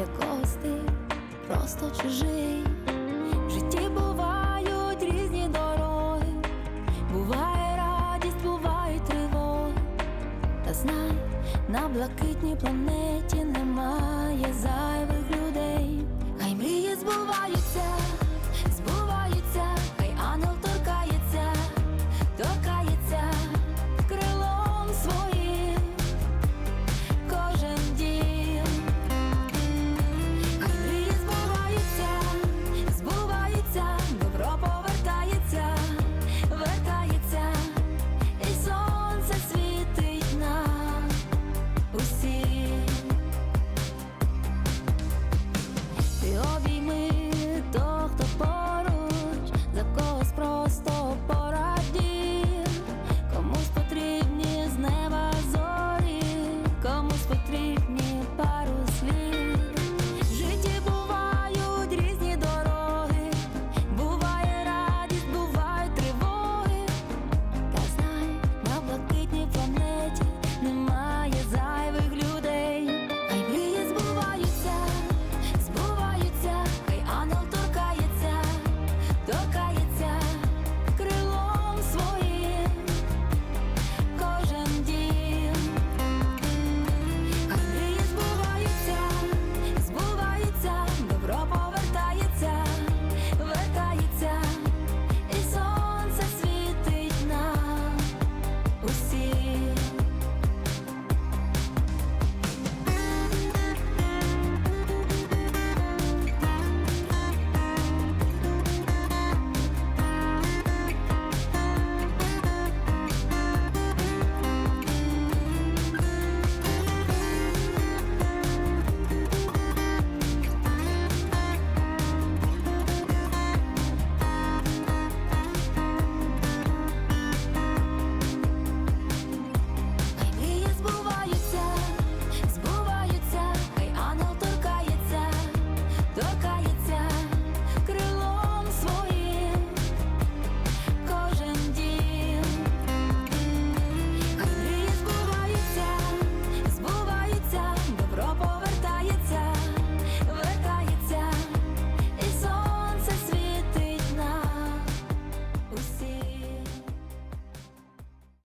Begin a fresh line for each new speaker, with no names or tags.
для когось ти просто чужий. В житті бувають різні дороги, буває радість, буває тривоги. Та знай, на блакитній планеті немає зайвих